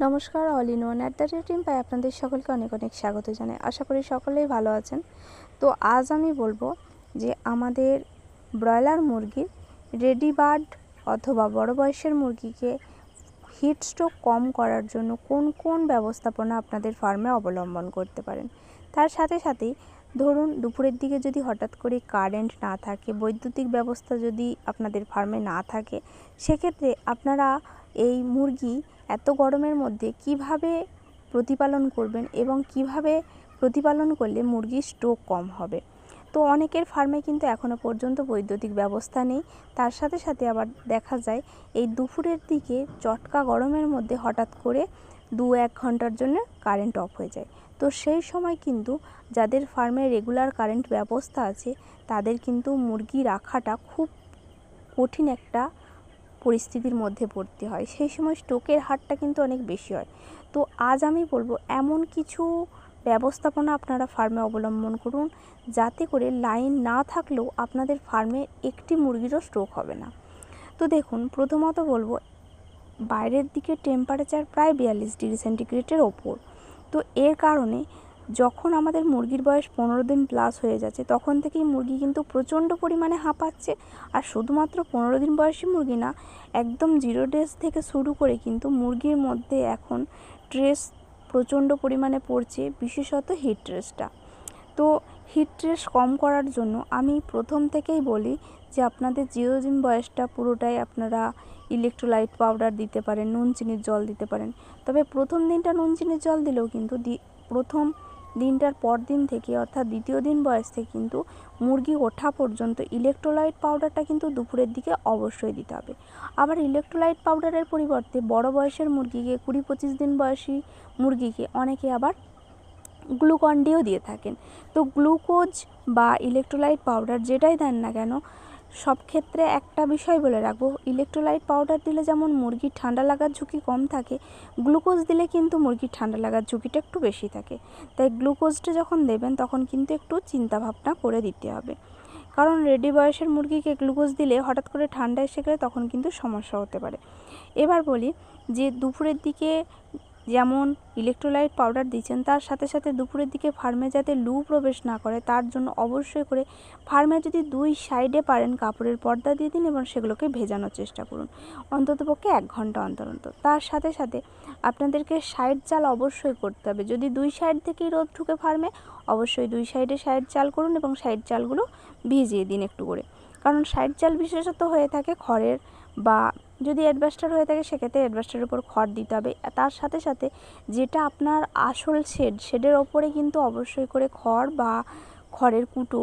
নমস্কার, all in one at the rate পাই আপনাদের সকলকে অনেক অনেক স্বাগত জানাই। আশা করি সকলেই ভালো আছেন। তো আজ আমি বলব যে আমাদের ব্রয়লার মুরগির রেডি বার্ড অথবা বড় বয়সের মুরগিকে হিট স্ট্রোক কম করার জন্য কোন কোন ব্যবস্থাপনা আপনাদের ফার্মে অবলম্বন করতে পারেন। তার সাথে সাথেই ধরুন দুপুরের দিকে যদি হঠাৎ করে কারেন্ট না থাকে, বৈদ্যুতিক ব্যবস্থা যদি আপনাদের ফার্মে না থাকে, সেক্ষেত্রে আপনারা এই মুরগি এত গরমের মধ্যে কীভাবে প্রতিপালন করবেন এবং কীভাবে প্রতিপালন করলে মুরগির স্ট্রোক কম হবে? তো অনেকের ফার্মে কিন্তু এখনও পর্যন্ত বৈদ্যুতিক ব্যবস্থা নেই। তার সাথে সাথে আবার দেখা যায়, এই দুপুরের দিকে চটকা গরমের মধ্যে হঠাৎ করে দু এক ঘণ্টার জন্য কারেন্ট অফ হয়ে যায়। তো সেই সময় কিন্তু যাদের ফার্মে রেগুলার কারেন্ট ব্যবস্থা আছে, তাদের কিন্তু মুরগি রাখাটা খুব কঠিন একটা পরিস্থিতির মধ্যে পড়তে হয়। সেই সময় স্ট্রোকের হারটা কিন্তু অনেক বেশি হয়। তো আজ আমি বলব, এমন কিছু ব্যবস্থাপনা আপনারা ফার্মে অবলম্বন করুন, যাতে করে লাইন না থাকলেও আপনাদের ফার্মে একটি মুরগিরও স্ট্রোক হবে না। তো দেখুন, প্রথমত বলব, বাইরের দিকে টেম্পারেচার প্রায় বিয়াল্লিশ ডিগ্রি সেন্টিগ্রেডের ওপর। তো এর কারণে যখন আমাদের মুরগির বয়স পনেরো দিন প্লাস হয়ে যাচ্ছে, তখন থেকেই মুরগি কিন্তু প্রচণ্ড পরিমাণে হাঁপাচ্ছে। আর শুধুমাত্র পনেরো দিন বয়সী মুরগি না, একদম জিরো ডেজ থেকে শুরু করে কিন্তু মুরগির মধ্যে এখন ট্রেস প্রচণ্ড পরিমাণে পড়ছে, বিশেষত হিট ট্রেসটা তো হিট ট্রেস কম করার জন্য আমি প্রথম থেকেই বলি যে আপনাদের জিরো দিন বয়সটা পুরোটাই আপনারা ইলেকট্রোলাইট পাউডার দিতে পারেন, নুন, চিনির জল দিতে পারেন। তবে প্রথম দিনটা নুন, চিনির জল দিলেও কিন্তু প্রথম দিনটার পর দিন থেকে, অর্থাৎ দ্বিতীয় দিন বয়স থেকে কিন্তু মুরগি ওঠা পর্যন্ত ইলেকট্রোলাইট পাউডারটা কিন্তু দুপুরের দিকে অবশ্যই দিতে হবে। আবার ইলেকট্রোলাইট পাউডারের পরিবর্তে বড় বয়সের মুরগিকে কুড়ি পঁচিশ দিন বয়সী মুরগিকে অনেকে আবার গ্লুকন ডিও দিয়ে থাকেন। তো গ্লুকোজ বা ইলেকট্রোলাইট পাউডার যেটাই দেন না কেন সব ক্ষেত্রে একটা বিষয় বলে রাখব ইলেকট্রোলাইট পাউডার দিলে যেমন মুরগির ঠান্ডা লাগার ঝুঁকি কম থাকে গ্লুকোজ দিলে কিন্তু মুরগির ঠান্ডা লাগার ঝুঁকিটা একটু বেশি থাকে। তাই গ্লুকোজটা যখন দেবেন তখন কিন্তু একটু চিন্তা ভাবনা করে দিতে হবে। কারণ রেডি বয়সের মুরগিকে গ্লুকোজ দিলে হঠাৎ করে ঠান্ডা এসে গেলে তখন কিন্তু সমস্যা হতে পারে। এবার বলি যে দুপুরের দিকে যেমন ইলেকট্রোলাইট পাউডার দিচ্ছেন, তার সাথে সাথে দুপুরের দিকে ফার্মে যাতে লু প্রবেশ না করে, তার জন্য অবশ্যই করে ফার্মে যদি দুই সাইডে পারেন কাপড়ের পর্দা দিয়ে দিন এবং সেগুলোকে ভেজানোর চেষ্টা করুন। অন্ততপক্ষে এক ঘণ্টা অন্তর অন্তর। তার সাথে সাথে আপনাদেরকে সাইড চাল অবশ্যই করতে হবে। যদি দুই সাইড থেকেই রোদ ঢুকে ফার্মে, অবশ্যই দুই সাইডে সাইড চাল করুন এবং সাইড চালগুলো ভিজিয়ে দিন একটু করে। কারণ সাইড চাল বিশেষত হয়ে থাকে খড়ের বা যদি অ্যাডভাস্টার হয়ে থাকে, সেক্ষেত্রে অ্যাডভাস্টারের উপর খড় দিতে হবে। তার সাথে সাথে যেটা আপনার আসল শেড শেডের ওপরে কিন্তু অবশ্যই করে খড় বা খড়ের কুটো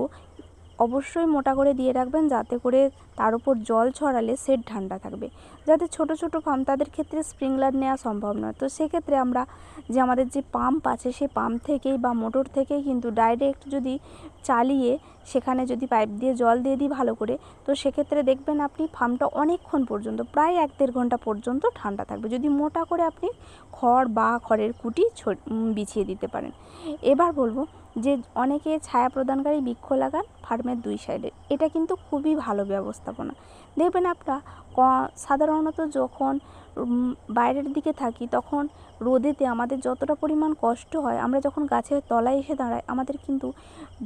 অবশ্যই মোটা করে দিয়ে রাখবেন যাতে করে তার উপর জল ছড়ালে সেট ঠান্ডা থাকবে। যাতে ছোট ছোট ফার্ম তাদের ক্ষেত্রে স্প্রিংলার নেওয়া সম্ভব নয়। তো সেক্ষেত্রে আমরা যে আমাদের যে পাম্প আছে সেই পাম্প থেকেই বা মোটর থেকেই কিন্তু ডাইরেক্ট যদি চালিয়ে সেখানে যদি পাইপ দিয়ে জল দিয়ে দিই ভালো করে, তো সেক্ষেত্রে দেখবেন আপনি ফার্মটা অনেকক্ষণ পর্যন্ত, প্রায় এক দেড় ঘণ্টা পর্যন্ত ঠান্ডা থাকবে। যদি মোটা করে আপনি খড় বা খড়ের কুটি বিছিয়ে দিতে পারেন। এবার বলব যে অনেকে ছায়া প্রদানকারী বৃক্ষ লাগান ফার্মের দুই সাইডে এটা কিন্তু খুবই ভালো ব্যবস্থাপনা। দেখবেন আপনারা সাধারণত যখন বাইরের দিকে থাকি তখন রোদেতে আমাদের যতটা পরিমাণ কষ্ট হয় আমরা যখন গাছের তলায় এসে দাঁড়াই আমাদের কিন্তু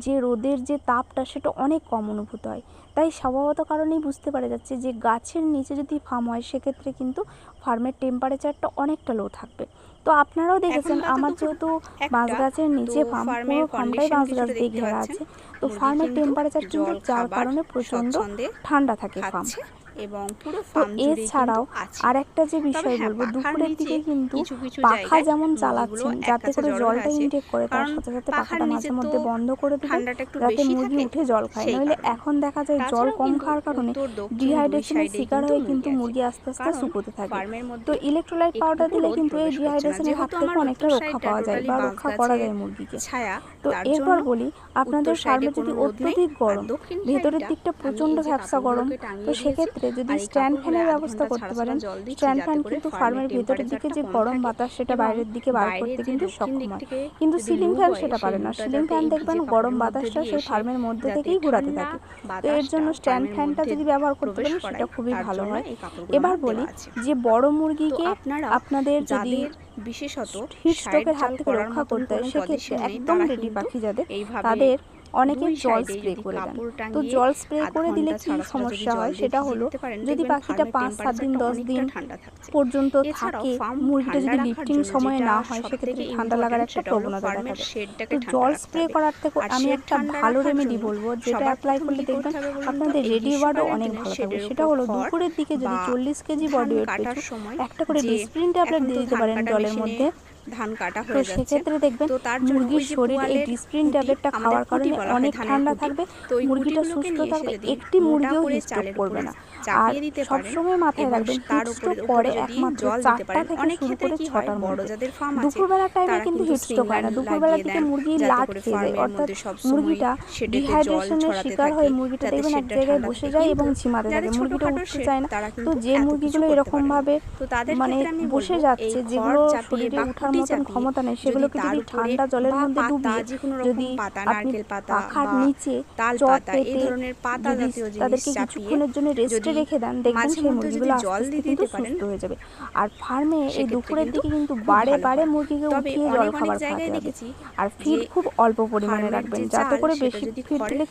যে রোদের যে তাপটা সেটা অনেক কম অনুভূত হয়। তাই স্বভাবত কারণেই বুঝতে পারা যাচ্ছে যে গাছের নিচে যদি ফার্ম হয় সেক্ষেত্রে কিন্তু ফার্মের টেম্পারেচারটা অনেকটা লো থাকবে। তো আপনারাও দেখেছেন আমার যেহেতু বাঁশ গাছের নিচে ফার্ম পুরো ফার্মটাই বাঁশ গাছ দিয়ে ঘেরা আছে। তো ফার্মের টেম্পারেচার কিন্তু যার কারণে প্রচণ্ড ঠান্ডা থাকে ফার্ম। এবং পুরো এছাড়াও আর একটা যে বিষয় হ্যাঁ, বলব দুপুরের দিকে কিন্তু পাখা যেমন চালাচ্ছেন যাতে করে জলটা ইনটেক করে তার সাথে সাথে পাখাটা মাঝে মধ্যে বন্ধ করে দিবেন যাতে মুরগি উঠে জল খায়। নইলে এখন দেখা যায় জল কম খাওয়ার কারণে ডিহাইড্রেশনের শিকার হয়ে কিন্তু মুরগি আস্তে আস্তে শুকোতে থাকে। তো ইলেকট্রোলাইট পাউডার দিলে কিন্তু এই ডিহাইড্রেশনের হাত থেকে অনেকটা রক্ষা পাওয়া যায় বা রক্ষা করা যায় মুরগিকে। তো এরপর বলি আপনাদের ফার্মে যদি অত্যধিক গরম ভেতরের দিকটা প্রচণ্ড ভ্যাপসা গরম তো সেক্ষেত্রে যদি স্ট্যান্ড ফ্যানের ব্যবস্থা করতে পারেন। স্ট্যান্ড ফ্যান কিন্তু ফার্মের ভেতরের দিকে যে গরম বাতাস সেটা বাইরের দিকে বার করতে কিন্তু সক্ষম হয় কিন্তু সিলিং ফ্যান সেটা পারে না। সিলিং ফ্যান দেখবেন গরম বাতাসটা সেই ফার্মের মধ্যে থেকেই ঘোরাতে থাকে। তো এর জন্য স্ট্যান্ড ফ্যানটা যদি ব্যবহার করতে পারেন সেটা খুবই ভালো হয়। এবার বলি যে বড় মুরগিকে আপনাদের যদি বিশেষত হিট স্ট্রোকের হাত থেকে রক্ষা করতে হয় সেক্ষেত্রে একদম রেডি পাখি যাদের তাদের অনেকে জল স্প্রে করে দেন। তো জল স্প্রে করে দিলে কি সমস্যা হয়? সেটা হলো যদি পাখিটা পাঁচ সাত দিন দশ দিন পর্যন্ত থাকে মুরগিটা যদি লিফটিং সময়ে না হয় সেক্ষেত্রে ঠান্ডা লাগার একটা প্রবণতা দেখা যায় তো জল স্প্রে করার থেকে আমি একটা ভালো রেমেডি বলব যেটা অ্যাপ্লাই করলে দেখবেন? আপনাদের রেডি গ্রীষ্মকালের অনেক ভালো থাকবে। সেটা হলো দুপুরের দিকে যদি চল্লিশ কেজি বডি ওয়েট একটা করে ডিসপ্রিন ট্যাবলেট দিয়ে দিতে পারেন জলের মধ্যে। ধান কাটা হয়ে যাচ্ছে। সেক্ষেত্রে দেখবেন তো তার মুরগির শরীর এই ডিসপ্রিন ট্যাবলেটটা খাওয়ার কারণে অনেক ঠান্ডা থাকবে। তো মুরগিটা সুস্থ থাকবে একটি মুরগিও করে করবে না। আর চাপিয়ে দিতে পারেন সবসময় মাথায় রাখবেন তার উপরে পরে একমাত্র জল দিতে চারটা থেকে অনেক শুরু ক্ষেত্রে করে কি হয় ছটার বড় মধ্যে। যাদের ফার্ম আছে দুপুরবেলার টাইমে কিন্তু কিন্তু হিট স্ট্রোক হয় না। দুপুরবেলা থেকে মুরগি লাট খেয়ে যায়। অর্থাৎ মুরগিটা ডিহাইড্রেশনের শিকার হয়ে মুরগিটা দেখবেন এক জায়গায় বসে যায় এবং ঝিমাতে থাকে। মুরগিটা উঠতে চায় না। তো যে মুরগিগুলো এরকম ভাবে মানে বসে যাচ্ছে যেগুলো শরীরে উঠার মতন ক্ষমতা নেই সেগুলোকে যদি ঠান্ডা জলের মধ্যে ডুবিয়ে যদি আপনি নারকেল পাতা পাখার নিচে তাল চট পাতা, এই পেতে ধরনের পাতা যদি জাতীয় জিনিস তাদেরকে কিছুক্ষণের জন্য রেস্টে রেখে দেন দেখবেন সেই মুরগিগুলো আস্তে কিন্তু সুস্থ হয়ে যাবে। আর ফার্মে এই দুপুরের দিকে কিন্তু বারে বারে মুরগিকে উঠিয়ে জল খাবার জায়গায় খাওয়াতে হবে। আর ফিড খুব অল্প পরিমাণে রাখবেন যাতে করে বেশি ফিড দিলে